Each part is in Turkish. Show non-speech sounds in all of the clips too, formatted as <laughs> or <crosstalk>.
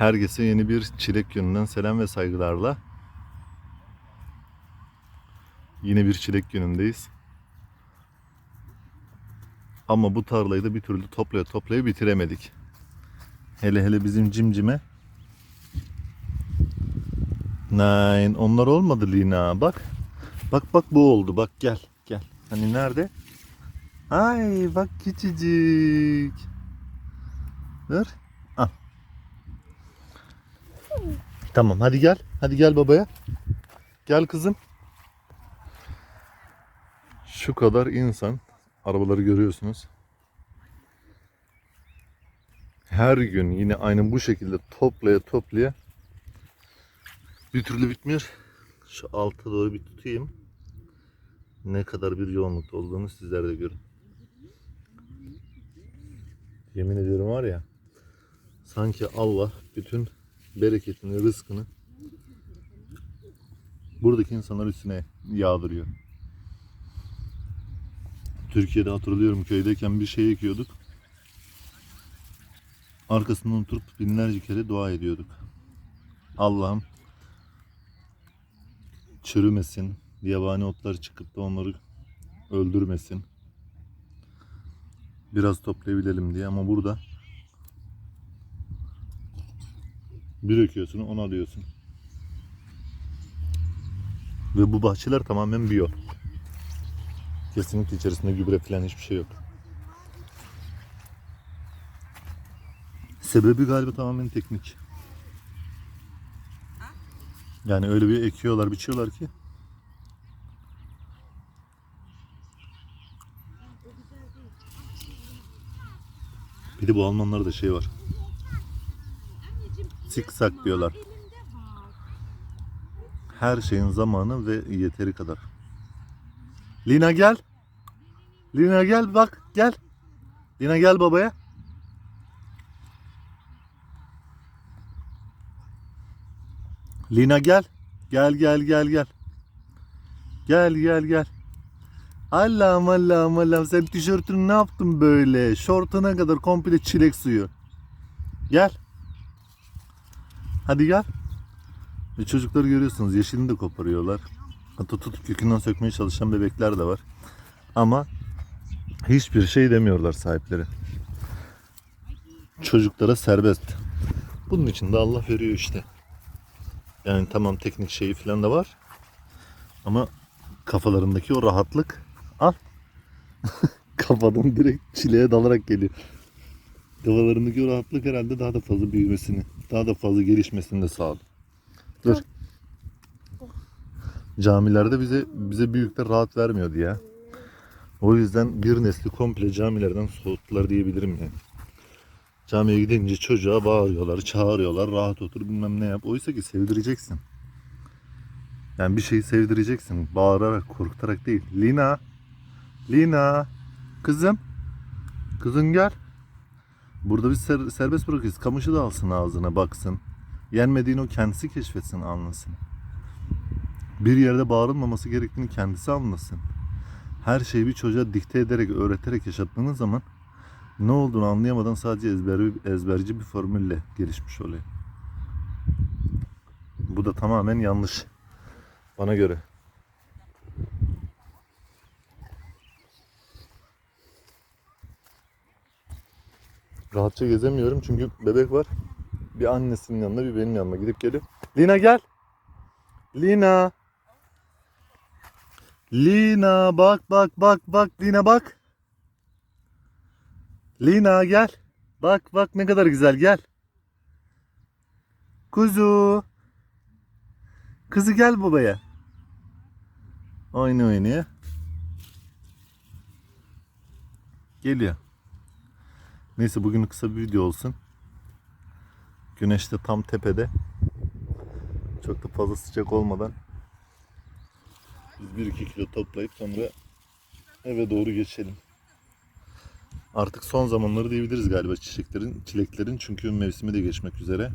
Herkese yeni bir çilek gününden selam ve saygılarla. Yine bir çilek günündeyiz. Ama bu tarlayı da bir türlü toplaya toplaya bitiremedik. Hele hele bizim cimcime. Nein, onlar olmadı Lina. Bak. Bak bak bu oldu. Bak gel. Gel. Hani nerede? Ay bak küçücük. Dur. Al. Tamam hadi gel. Hadi gel babaya. Gel kızım. Şu kadar insan. Arabaları görüyorsunuz. Her gün yine aynı bu şekilde toplaya toplaya bir türlü bitmiyor. Şu alta doğru bir tutayım. Ne kadar bir yoğunlukta olduğunu sizler de görün. Yemin ediyorum var ya sanki Allah bütün bereketini, rızkını buradaki insanlar üstüne yağdırıyor. Türkiye'de hatırlıyorum köydeyken bir şey ekiyorduk. Arkasından oturup binlerce kere dua ediyorduk. Allah'ım çürümesin, yabani otlar çıkıp da onları öldürmesin. Biraz toplayabilelim diye ama burada bir ekiyorsun, onu alıyorsun. Ve bu bahçeler tamamen biyo. Kesinlikle içerisinde gübre falan hiçbir şey yok. Sebebi galiba tamamen teknik. Yani öyle bir ekiyorlar, biçiyorlar ki. Bir de bu Almanlarda şey var. Siksak diyorlar. Her şeyin zamanı ve yeteri kadar. Lina gel. Lina gel bak gel. Lina gel babaya. Lina gel. Gel gel gel gel. Gel gel gel. Allah'ım Allah'ım Allah'ım sen tişörtünü ne yaptın böyle? Şortuna kadar komple çilek suyu. Gel. Hadi gel. Ve çocukları görüyorsunuz yeşilini de koparıyorlar. Hatta tutup kökünden sökmeye çalışan bebekler de var. Ama hiçbir şey demiyorlar sahipleri. Çocuklara serbest. Bunun için de Allah veriyor işte. Yani tamam teknik şeyi falan da var. Ama kafalarındaki o rahatlık al. <laughs> Kafadan direkt çileğe dalarak geliyor. Kafalarındaki o rahatlık herhalde daha da fazla büyümesini, daha da fazla gelişmesini de sağlıyor. Dur. Camilerde bize bize büyükler rahat vermiyordu ya. O yüzden bir nesli komple camilerden soğuttular diyebilirim yani. Camiye gidince çocuğa bağırıyorlar, çağırıyorlar, rahat otur bilmem ne yap. Oysa ki sevdireceksin. Yani bir şeyi sevdireceksin. Bağırarak, korkutarak değil. Lina, Lina, kızım, kızım gel. Burada biz ser- serbest bırakıyoruz. Kamışı da alsın ağzına baksın. Yenmediğini o kendisi keşfetsin anlasın. Bir yerde bağırılmaması gerektiğini kendisi anlasın. Her şeyi bir çocuğa dikte ederek, öğreterek yaşattığınız zaman ne olduğunu anlayamadan sadece ezber, ezberci bir formülle gelişmiş oluyor. Bu da tamamen yanlış. Bana göre. Rahatça gezemiyorum çünkü bebek var. Bir annesinin yanında bir benim yanıma gidip geliyor. Lina gel. Lina. Lina bak bak bak bak Lina bak. Lina gel. Bak bak ne kadar güzel gel. Kuzu. Kızı gel babaya. Oyna oynaya. Geliyor. Neyse bugün kısa bir video olsun. Güneş de tam tepede. Çok da fazla sıcak olmadan biz 1-2 kilo toplayıp sonra eve doğru geçelim. Artık son zamanları diyebiliriz galiba çiçeklerin, çileklerin çünkü mevsimi de geçmek üzere.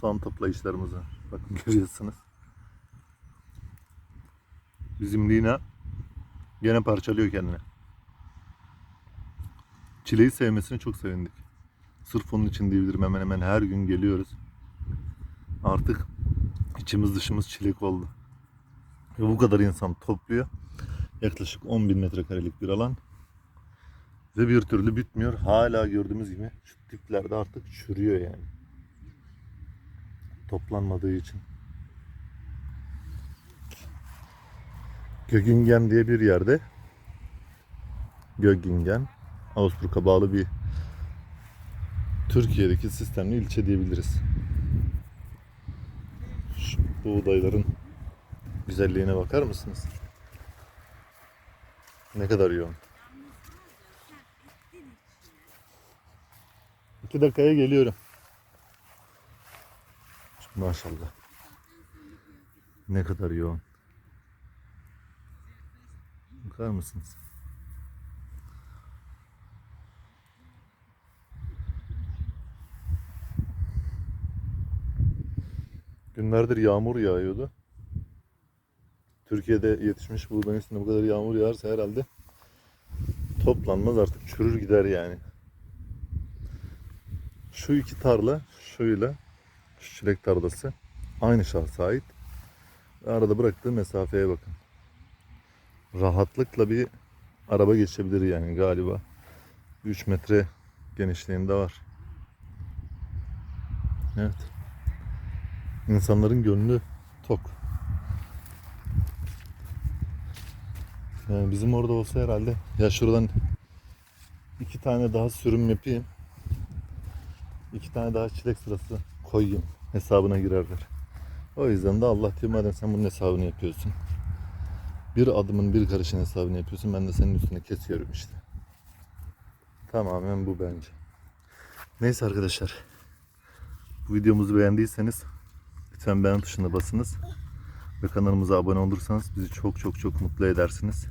Son toplayışlarımızı bakın <laughs> görüyorsunuz. Bizim Lina gene parçalıyor kendini. Çileği sevmesine çok sevindik. Sırf onun için diyebilirim hemen hemen her gün geliyoruz. Artık içimiz dışımız çilek oldu. Ve bu kadar insan topluyor. Yaklaşık 10 bin metrekarelik bir alan. Ve bir türlü bitmiyor. Hala gördüğümüz gibi şu diplerde artık çürüyor yani. Toplanmadığı için. Gögingen diye bir yerde Göggingen Augsburg'a bağlı bir Türkiye'deki sistemli ilçe diyebiliriz. Şu buğdayların güzelliğine bakar mısınız? Ne kadar yoğun. İki dakikaya geliyorum. Maşallah. Ne kadar yoğun. Bakar mısınız? Günlerdir yağmur yağıyordu. Türkiye'de yetişmiş buğdayın üstünde bu kadar yağmur yağarsa herhalde toplanmaz artık çürür gider yani. Şu iki tarla şöyle şu çilek tarlası aynı şahsa ait. Arada bıraktığı mesafeye bakın. Rahatlıkla bir araba geçebilir yani galiba. 3 metre genişliğinde var. Evet. İnsanların gönlü tok. Yani bizim orada olsa herhalde ya şuradan iki tane daha sürüm yapayım. iki tane daha çilek sırası koyayım hesabına girerler. O yüzden de Allah diyor madem sen bunun hesabını yapıyorsun. Bir adımın bir karışın hesabını yapıyorsun. Ben de senin üstüne kesiyorum işte. Tamamen bu bence. Neyse arkadaşlar. Bu videomuzu beğendiyseniz lütfen beğen tuşuna basınız. Ve kanalımıza abone olursanız bizi çok çok çok mutlu edersiniz.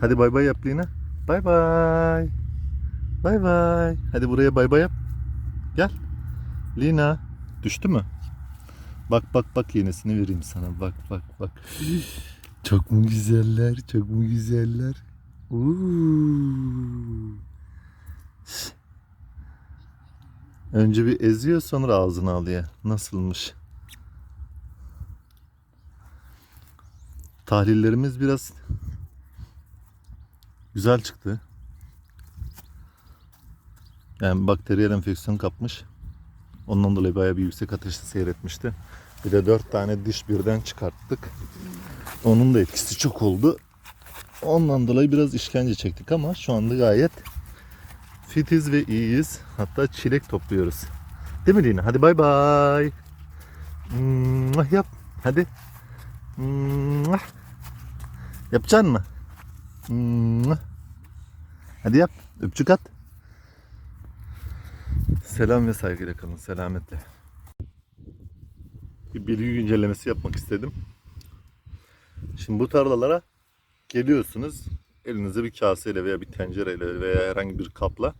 Hadi bay bay yap Lina. Bay bay. Bay bay. Hadi buraya bay bay yap. Gel. Lina. Düştü mü? Bak bak bak yenisini vereyim sana. Bak bak bak. Çok mu güzeller? Çok mu güzeller? Uuu. Önce bir eziyor sonra ağzına alıyor. Nasılmış? Tahlillerimiz biraz güzel çıktı. Yani bakteriyel enfeksiyon kapmış. Ondan dolayı bayağı bir yüksek ateşte seyretmişti. Bir de dört tane diş birden çıkarttık. Onun da etkisi çok oldu. Ondan dolayı biraz işkence çektik ama şu anda gayet fitiz ve iyiyiz. Hatta çilek topluyoruz. Değil mi Lina? Hadi bay bay. Mwah, Yap. Hadi. Mwah. Yapacaksın mı? Mwah. Hadi yap. Öpücük at. Selam ve saygıyla kalın. Selametle. Bir bilgi güncellemesi yapmak istedim. Şimdi bu tarlalara geliyorsunuz. Elinize bir kaseyle veya bir tencereyle veya herhangi bir kapla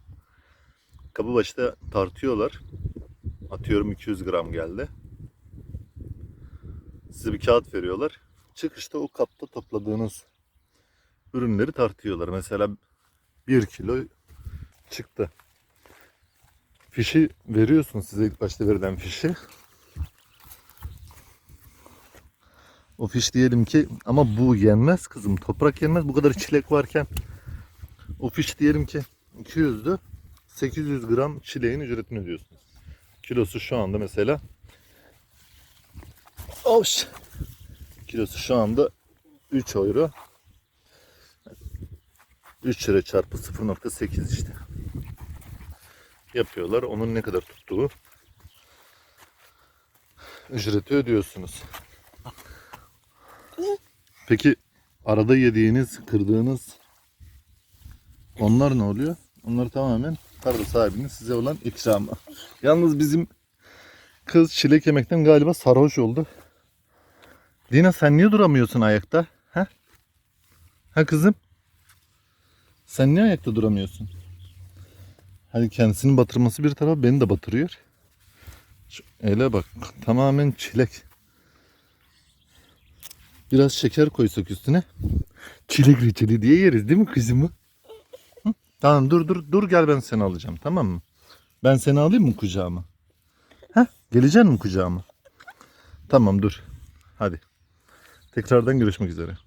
kabı başta tartıyorlar. Atıyorum 200 gram geldi. Size bir kağıt veriyorlar. Çıkışta o kapta topladığınız ürünleri tartıyorlar. Mesela 1 kilo çıktı. Fişi veriyorsun size ilk başta verilen fişi. O fiş diyelim ki ama bu yenmez kızım. Toprak yenmez. Bu kadar çilek varken o fiş diyelim ki 200'dü. 800 gram çileğin ücretini ödüyorsunuz. Kilosu şu anda mesela Oş. Kilosu şu anda 3 euro. 3 lira çarpı 0.8 işte. Yapıyorlar. Onun ne kadar tuttuğu ücreti ödüyorsunuz. Peki arada yediğiniz, kırdığınız onlar ne oluyor? Onlar tamamen tarla sahibinin size olan ikramı. Yalnız bizim kız çilek yemekten galiba sarhoş oldu. Dina sen niye duramıyorsun ayakta? Ha? Ha kızım? Sen niye ayakta duramıyorsun? Hadi kendisini batırması bir tarafa beni de batırıyor. Şu ele bak tamamen çilek. Biraz şeker koysak üstüne. Çilek reçeli diye yeriz değil mi kızımı? Hı? Tamam dur dur dur gel ben seni alacağım tamam mı? Ben seni alayım mı kucağıma? Heh, gelecek mi kucağıma? Tamam dur. Hadi. Tekrardan görüşmek üzere.